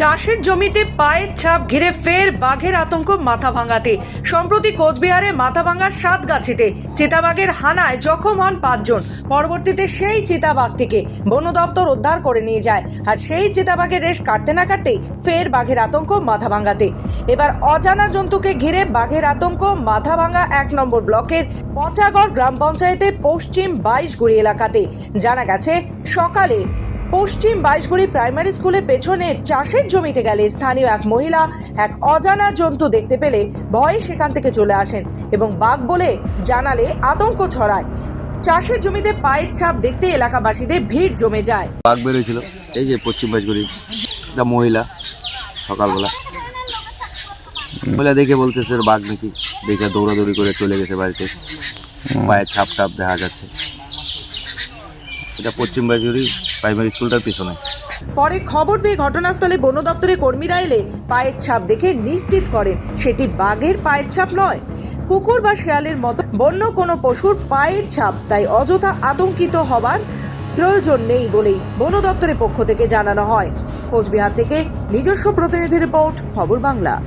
চাষের জমিতে পায়ের ছাপ ঘিরে ফের বাঘের আতঙ্ক মাথা ভাঙাতে। সম্প্রতি কোচবিহারে মাথা ভাঙার সাত গাছিতে, চিতাবাঘের হানায় জখম হন পাঁচজন। পরবর্তীতে সেই চিতাবাঘটিকে বন দপ্তর উদ্ধার করে নিয়ে যায়। আর সেই চিতাবাঘের রেশ কাটতে না কাটতেই ফের বাঘের আতঙ্ক মাথা ভাঙাতে। এবার অজানা জন্তুকে ঘিরে বাঘের আতঙ্ক মাথা ভাঙা এক নম্বর ব্লকের পচাগড় গ্রাম পঞ্চায়েতের পশ্চিম বাইশগুড়ি এলাকাতে। জানা গেছে, সকালে পশ্চিম বাইশগুড়ি প্রাইমারি স্কুলের পেছনে চাষের জমিতে গেলে স্থানীয় এক মহিলা এক অজানা জন্তু দেখতে পেলে ভয়ে সেখান থেকে চলে আসেন এবং বাঘ বলে জানালে আতঙ্ক ছড়ায়। চাষের জমিতে পায়ের ছাপ দেখতে এলাকাবাসীদের ভিড় জমে যায়। বাঘ বেরোয়েছিল। এই যে পশ্চিম বাইশগুড়ি, একটা মহিলা সকালবেলা। মহিলা দেখে বলছে, স্যার, বাঘ নাকি দেখে দৌড়াদৌড়ি করে চলে গেছে বাড়িতে। পায়ের ছাপ টাপ দেখা যাচ্ছে। এটা পশ্চিম বাজগুড়ি প্রাইমারি স্কুলটার পিছনে। পরে খবর পেয়ে ঘটনাস্থলে বন দপ্তরের কর্মীরা এলে পায়ের ছাপ দেখে নিশ্চিত করেন সেটি বাঘের পায়ের ছাপ নয়। কুকুর বা শেয়ালের মতো বন্য কোনো পশুর পায়ের ছাপ, তাই অযথা আতঙ্কিত হবার প্রয়োজন নেই বলেই বন দপ্তরের পক্ষ থেকে জানানো হয়। কোচবিহার থেকে নিজস্ব প্রতিনিধি রিপোর্ট, খবর বাংলা।